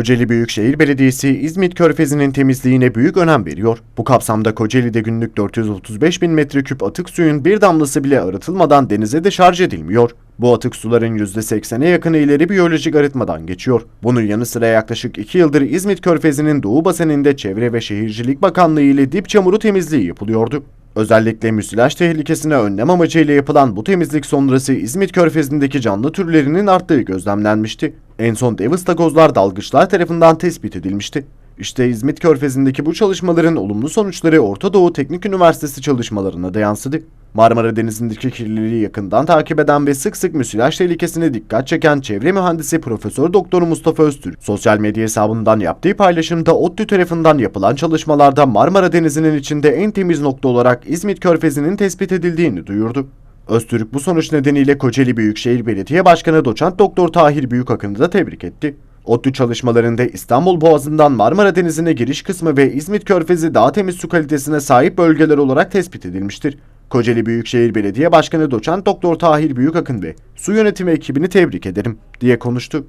Kocaeli Büyükşehir Belediyesi İzmit Körfezi'nin temizliğine büyük önem veriyor. Bu kapsamda Kocaeli'de günlük 435 bin metreküp atık suyun bir damlası bile arıtılmadan denize de şarj edilmiyor. Bu atık suların %80'e yakını ileri biyolojik arıtmadan geçiyor. Bunun yanı sıra yaklaşık 2 yıldır İzmit Körfezi'nin doğu baseninde Çevre ve Şehircilik Bakanlığı ile dip çamuru temizliği yapılıyordu. Özellikle müsilaj tehlikesine önlem amacıyla yapılan bu temizlik sonrası İzmit Körfezi'ndeki canlı türlerinin arttığı gözlemlenmişti. En son dev ıstakozlar dalgıçlar tarafından tespit edilmişti. İşte İzmit Körfezi'ndeki bu çalışmaların olumlu sonuçları Orta Doğu Teknik Üniversitesi çalışmalarına da yansıdı. Marmara Denizi'ndeki kirliliği yakından takip eden ve sık sık müsilaj tehlikesine dikkat çeken çevre mühendisi Profesör Doktor Mustafa Öztürk, sosyal medya hesabından yaptığı paylaşımda ODTÜ tarafından yapılan çalışmalarda Marmara Denizi'nin içinde en temiz nokta olarak İzmit Körfezi'nin tespit edildiğini duyurdu. Öztürk bu sonuç nedeniyle Kocaeli Büyükşehir Belediye Başkanı Doçent Doktor Tahir Büyükakın'ı da tebrik etti. ODTÜ çalışmalarında İstanbul Boğazı'ndan Marmara Denizi'ne giriş kısmı ve İzmit Körfezi daha temiz su kalitesine sahip bölgeler olarak tespit edilmiştir. Kocaeli Büyükşehir Belediye Başkanı Doçent Doktor Tahir Büyükakın ve su yönetimi ekibini tebrik ederim diye konuştu.